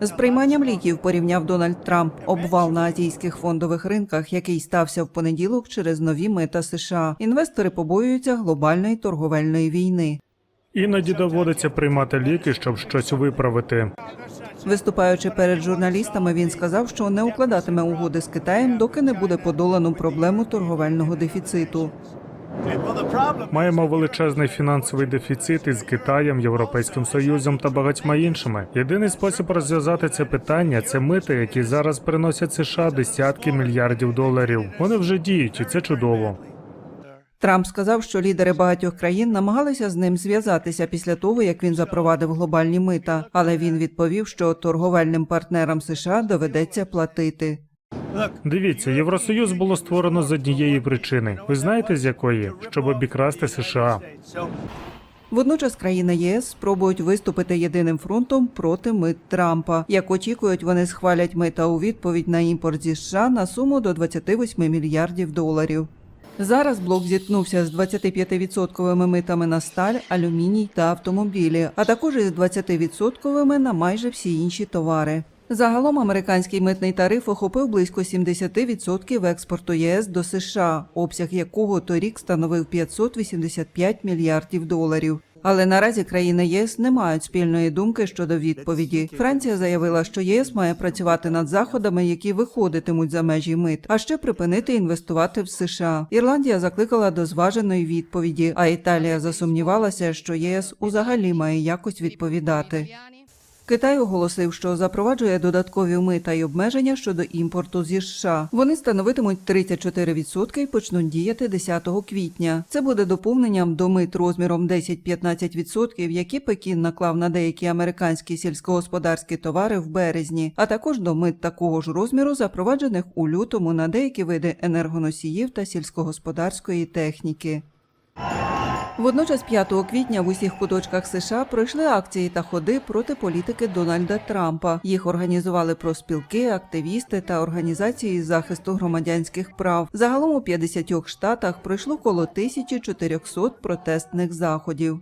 З прийманням ліків порівняв Дональд Трамп обвал на азійських фондових ринках, який стався в понеділок через нові мита США. Інвестори побоюються глобальної торговельної війни. Іноді доводиться приймати ліки, щоб щось виправити. Виступаючи перед журналістами, він сказав, що не укладатиме угоди з Китаєм, доки не буде подолано проблему торговельного дефіциту. Маємо величезний фінансовий дефіцит із Китаєм, Європейським Союзом та багатьма іншими. Єдиний спосіб розв'язати це питання це мити, які зараз приносять США десятки мільярдів доларів. Вони вже діють, і це чудово. Трамп сказав, що лідери багатьох країн намагалися з ним зв'язатися після того, як він запровадив глобальні мита, але він відповів, що торговельним партнерам США доведеться платити. Дивіться, Євросоюз було створено з однієї причини. Ви знаєте з якої? Щоб обікрасти США. Водночас країни ЄС спробують виступити єдиним фронтом проти мит Трампа. Як очікують, вони схвалять мита у відповідь на імпорт зі США на суму до 28 мільярдів доларів. Зараз блок зіткнувся з 25% митами на сталь, алюміній та автомобілі, а також із 20% на майже всі інші товари. Загалом американський митний тариф охопив близько 70% експорту ЄС до США, обсяг якого торік становив 585 мільярдів доларів. Але наразі країни ЄС не мають спільної думки щодо відповіді. Франція заявила, що єС має працювати над заходами, які виходитимуть за межі мит, а ще припинити інвестувати в США. Ірландія закликала до зваженої відповіді, а Італія засумнівалася, що єС узагалі має якось відповідати. Китай оголосив, що запроваджує додаткові мита й обмеження щодо імпорту зі США. Вони становитимуть 34% і почнуть діяти 10 квітня. Це буде доповненням до мит розміром 10-15%, які Пекін наклав на деякі американські сільськогосподарські товари в березні, а також до мит такого ж розміру, запроваджених у лютому на деякі види енергоносіїв та сільськогосподарської техніки. Водночас 5 квітня в усіх куточках США пройшли акції та ходи проти політики Дональда Трампа. Їх організували профспілки, активісти та організації захисту громадянських прав. Загалом у 50 штатах пройшло коло 1400 протестних заходів.